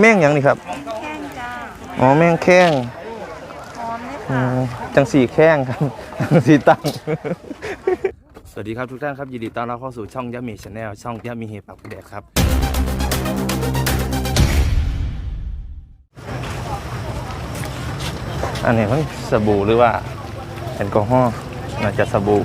แม่งหยังนี่ครับ แข้งจ้าอ๋อแม่งแข้งหอมเลยอืค่ะมจังสี่แข้งครับสีตังสวัสดีครับทุกท่านครับยินดีต้อนรับเข้าสู่ช่องยามีชาแนลช่องยามีเฮปักแดกครับ อันนี้มันสบู่หรือว่าแอลกอฮอล์น่าจะสบู่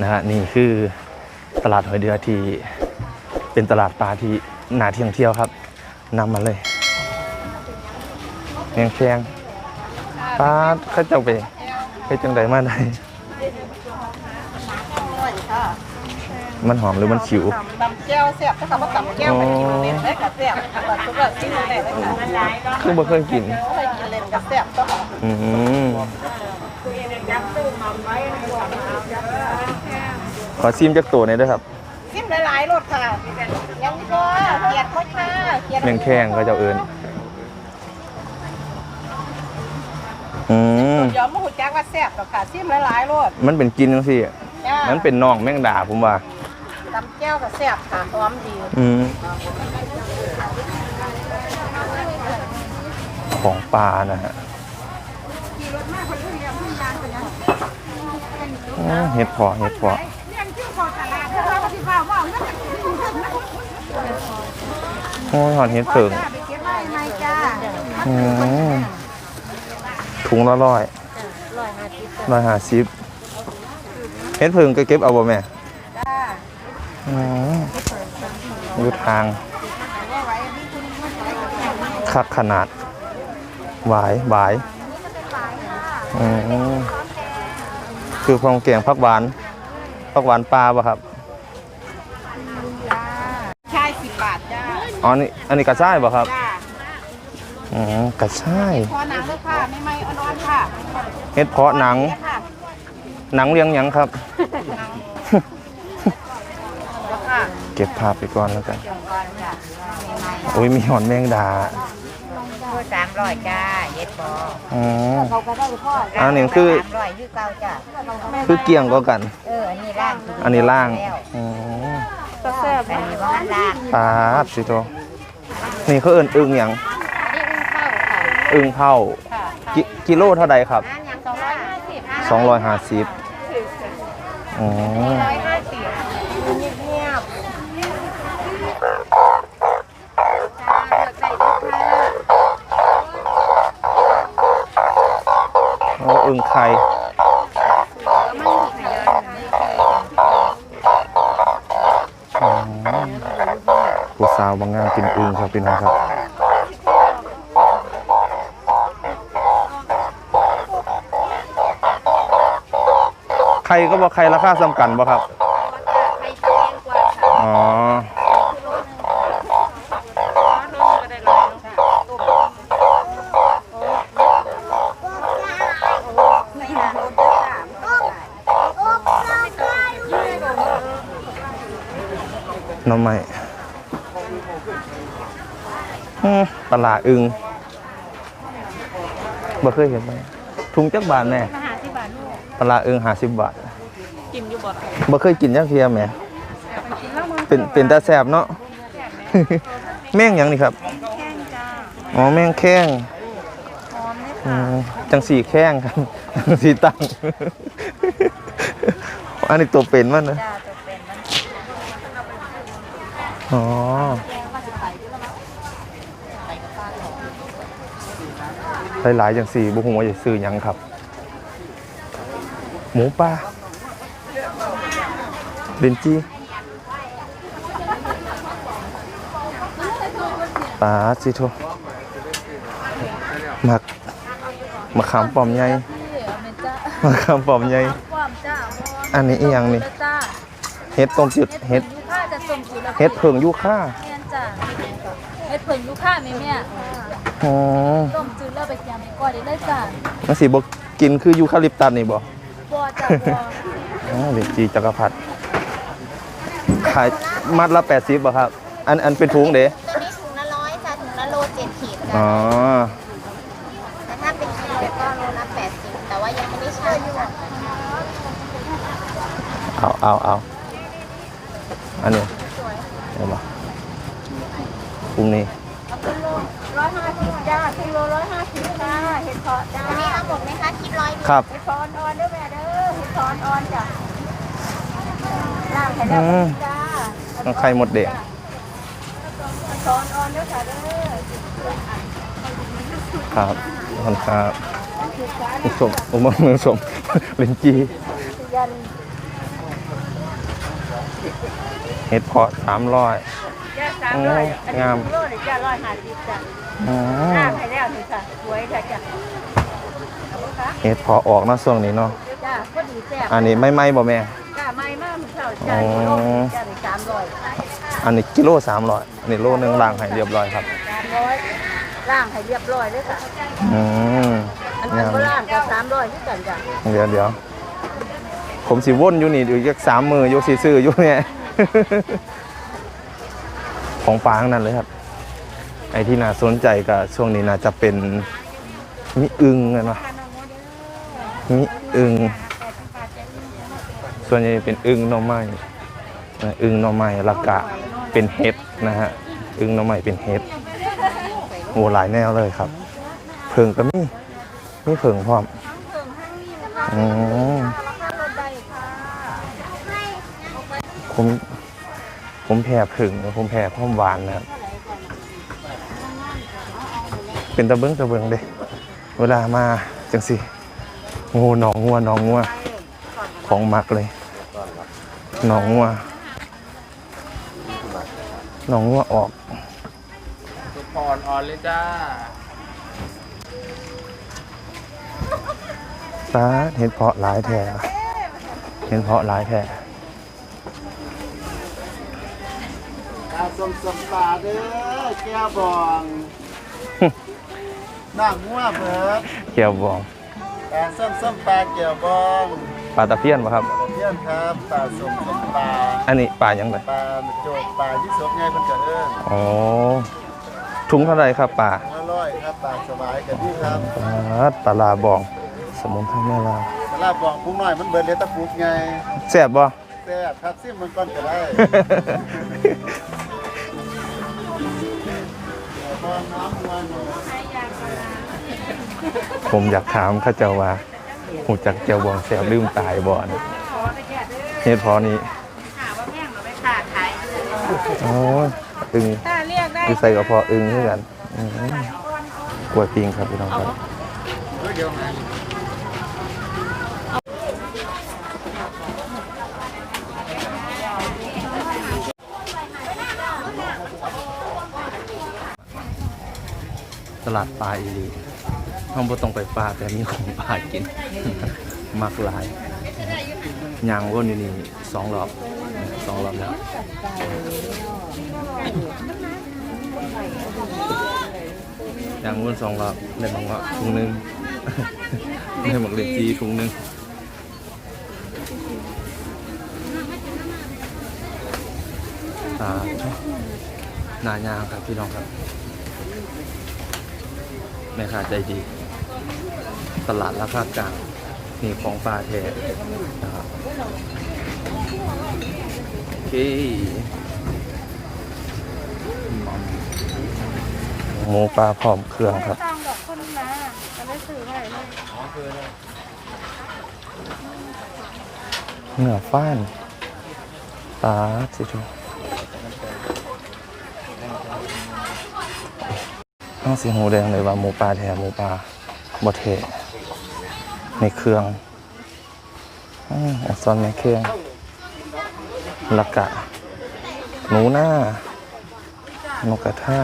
นะฮะนี่คือตลาดหอยเดือที่เป็นตลาดปลาที่ น่าเที่ยวเที่ยวครับนำมาเลยแมงแคงปลาเขาเจ้าไปไปจังใดมาได้มันหอมหรือมันขิวตำแก้วแซ่บถ้าคำว่าตำแก้วไปกินเล่นได้กับแซ่บแบบทุกแบบที่เล่นได้ค่ะมันร้ายก็คือบ่เคยกินไปกินเล่นกับแซ่บต้องอืมขอซิมจากตัวหน่อยด้วยครับซิ มหลายๆรสค่ะยังนี่ก็เกียดค่อยค่ะเกียดแมงแข้งก็เจ้าเอิญอืมยอมมาหูจักว่าแซ่บหรอกค่ะซิมหลายๆรสมันเป็นกินจังซี่จ้ามันเป็นน่องแมงดาผมว่าตำแก้วกับแซ่บค่ะหอมดีอืมของปลานะฮะอืมเห็ดเพาะเห็ดเพา โอ้ยหอนเห็ดเผิงไปเก็บไว้ให้จ้าอืมถุงละร้อยร้อยห้าสิบเห็ดเผิงก็เก็บเอาบ่แม่าอืมอยู่ทางคักขนาดหวายหวายอืมคือพองเกียงพักหวานพักหวานปลาป่ะครับ ชายสิบบาทจ้า อ๋อนี่อันนี้กระช่ายป่ะครับจ้าอืมกระช่ายพอหนังเลยค่ะไม่ไม่อ่อนๆค่ะเฮ็ดเพาะหนัง เนี่ยค่ะหนังเลี้ยงหยังครับ แล้วค่ะเก็บภาพไปก่อนแล้วกันเดี๋ยวก่อนจ้ะโอ้ยมีหอนแมงดาคือสามร้อยจ้าเย็ดบออ๋อเขาก็ได้พ่ออันนี้คือ สามร้อยคือเก่าจ้ะคือเกี่ยงก็กัน เอออันนี้ล่างอันนี้ล่างแล้ วอ๋อก็แซ่บอันนี้ว่าล่างปลาบสิโตนี่เขาเอิ้นอึ่งหยังอันนี้อึ้งเข้าค่ะอึ่งเผาค่ะกิกิโลเท่าใดครับ อันยังสองร้อยห้าสิบ250อ๋อร้อยห้าสิบเงียบๆจ้าเลือกได้ด้วยค่ะโอ้อึ่งไข่ แล้วมันถูกขยันนี่คือ อ๋อผู้สาวบางงานกินอึ่งครับพี่น้องครับไข่ก็บอกไข่ราคาสำคัญบ่ครับใครแพงกว่าค่ะอ๋อหน้องใหม่อืม ปลาร้าอึงบ่เคยเห็นไหมถุงจักบาทแน่มาหาที่บ้านลูกปลาร้าอึงห้าสิบบาทกินอยู่บ่บ่เคยกินจักเทียแหมกินแล้วมึงเป็นเป็นตาแสบเนาะแม่งหยังนี่ครับแข้งจ้าอ๋อแม่งแข้งหอมเลยอืค่ะมจังสีแข้งครับสีตังอันนี้ตัวเป็นมันนะจ้าจะเป็นมันอ๋อ หลายๆอย่างสี่บุหัวาจะซื้อหยังครับ หมูป่าเบนจี้ปลาสิโทหมักมะขามป้อมใหญ่มะขามป้อมใหญ่ความจ้าอันนี้อีหยังนี่จ้าเฮ็ดต้มจืดเฮ็ดยูค่าจะส่งจุแล้วเฮ็ดเพิงยูค่าแม่นจ้าเฮ็ดเพิ่งยูค่าแม่แม่อ๋อต้มจืด แล้วไปยำก้อยได้เลยจ้ามันสิบ่กินคือยูคาลิปตัสนี่บ่บ่จ้าบ่อ๋อเบนจี้จักรพรรดิขายมัดละ 80บ่ครับ อันอันเป็นถุงเด้ตัวนี้ถุงละร้อยจ้ะถุงละโลเจ็ดขีดอ๋จ้ะอแต่ถ้าเป็นกิโลก็โลละแปดสิบแต่ว่ายังไม่ได้ชั่งจ้ะเอาเอาเอาอันนี้เอามากลุ่มนี้ ร้อยห้าสิบจ้ากิโลร้อยห้าสิบจ้าเห็ดเพาะจ้าอันนี้เอาหมดไหมคะคิดร้อยเดียวครับเห็ดเพาะอ่อนๆเด้อแม่เด้อเห็ดเพาะอ่อนๆจ้ะล่างให้แล้วอืม จ้าน้องไข่หมดเด็กเห็ดเพาะอ่อนๆเด้อค่ะเด้อครับขอบคุณครับอุสมอุโมงค์อุสมเลนจีเห็ดเพาะสามร้อยจ้า สามร้อยโอ้งามอันนี้โลเลยจ้าร้อยห้าสิบจ้ะอ๋อล่างให้แล้วนี่ค่ะสวยค่ะจ้ะเอาบ่คะเห็ดเพาะออกเนาะช่วงนี้เนาะจ้าพอดีแซ่บอันนี้ไม่ไหมบ่แม่ จ้าไม่มากเท่าจ้ากิโลนึงจ้าในสามร้อยอันนี้กิโลสามร้อยอันนี้โลหนึ่งล่างให้เรียบร้อยครับสามร้อยล่างให้เรียบร้อยเลยค่ะ อืมอันงานั้นมก็ล่างก็สามร้อยที่กันจ้ะเดี๋ยวเดี๋ยวผมสิว่นอยู่นี่อยู่ยักสามมืออยู่สีซื้ออยู่เนี่ย ของปลาทั้งนั้นเลยครับ ไอ้ที่น่าสนใจกับช่วงนี้น่าจะเป็นมิอึงกันวะมิอึงส่วนใหญ่เป็นอึงหน่อไม้นะอึงหน่อไม้ละกะเป็นเห็ดนะฮะอึงหน่อไม้เป็นเห็ดโอ้หลายแนวเลยครับ เพิงก็มีมีเพิงพร้อมอืมผม ผมแพ้ผึ่งผมแพ้ความหวานนะครับ เป็นตะเบิงตะเบิงเด้เวลามาจังสิโอ้หนองงัวหนองงัวของมักเลยหนองงัวหนองงัวออกทุกคนอ่อนเลยจ้าตาเห็นเพาะหลายแท้เห็นเพาะหลายแท้ ตา สมสมปลาเด้อแก้วบองน้ำงัวเบิดเกี่ยวบองตาส้มส้มปลาเกี่ยวบองปลาตะเพียนป่ะครับเพื่อนครับปลาสมสมปลาอันนี้ปลายังไงปลาโจกปลาที่สดไงเพิ่นก็เอิ้นอ๋อถุงเท่าไรครับปลาอร่อยครับปลาสบายกันนี่ครับปลาปลาลาบอง สมุนไพรแม่ลาวตลาดบองปรุงน้อยมันเบิดเลยตะปุกไงแซ่บบ่ แซ่บครับซิมมันก่อนก็ได้ ผมอยากถามข้าเจ้าว่าหูจักเจ้าบองแสบลืมตายบ่อนเหตุเพอนี้โอ้ยอึงถ้าเรียกได้คือใส่กระเพาะอึงเท่ากันกล้วยปิงครับพี่น้องครับ เดี๋ยวนะ ต ลาดปลาอีหลีห้องบ่ต้องไปปลาแต่มีของปลากิน มากหลายยางวนอยู่นี่สองรอบสองรอบแล้วยางวนสองรอบได้บางว่าถุงนึงได้หมกเล็กจีถุงนึงตาธุหนายางครับพี่น้องครับ แม่ค้าใจดี ตลาดราคากลางนี่ของปลาแท้นะครับโอเคหมูปลาพร้อมเครื่องครับ ตามดอกคนมาจะได้ซื้อไว้เลยเนื้อฟ้านปลาสิทุต้ งสีหูแดงเลยว่าหมูปลาแท้หมูปลาบดเทในเครื่องอืมอักษรในเครื่องละกะ หนูหน้านกกระท่า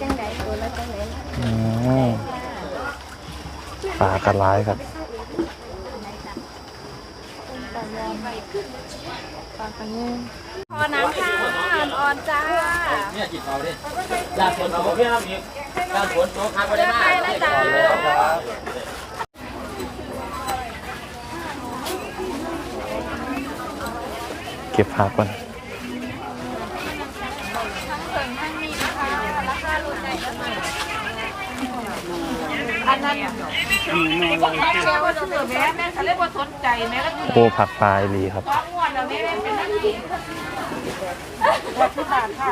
จังไหนตัวละไหนอืมปลากระไลายครับพอน้ำค่ะออนจ้า เนี่ยจิตเอาดิยาฝนเอาเพื่อนอีกยาฝนต๊ะคักไปได้มากเก็บผักก่อนเพิ่งท่านนะคะราคารุ่นไหนก็มาอันนั้นแม่ว่าซื้อแม่แม่เขาเรียกว่าสนใจแม่ก็คือโอ้ผักปลายลีครับฟ้องงวดแล้วแม่เป็นนักกีฬา วัดที่บาทค่ะ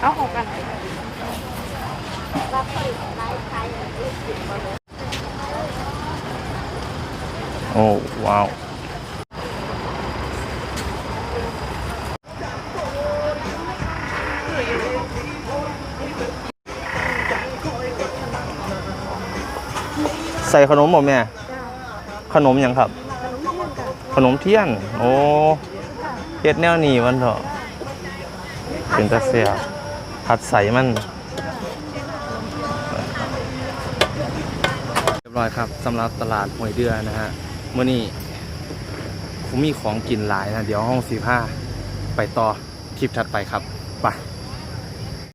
เอาหกกันโอ้ว้าวใส่ขนมบ่แม่ ขนมยังครับ ขนมเทียน โอ้เฮ็ดแนวนี้มันเถอะเป็นตะเสียผัดใส่มันเรียบร้อยครับสำหรับตลาดหวยเดือนะฮะเมื่อนี้ผมมีของกินหลายนะ เดี๋ยวห้องสีผ้าไปต่อคลิปถัดไปครับ ไป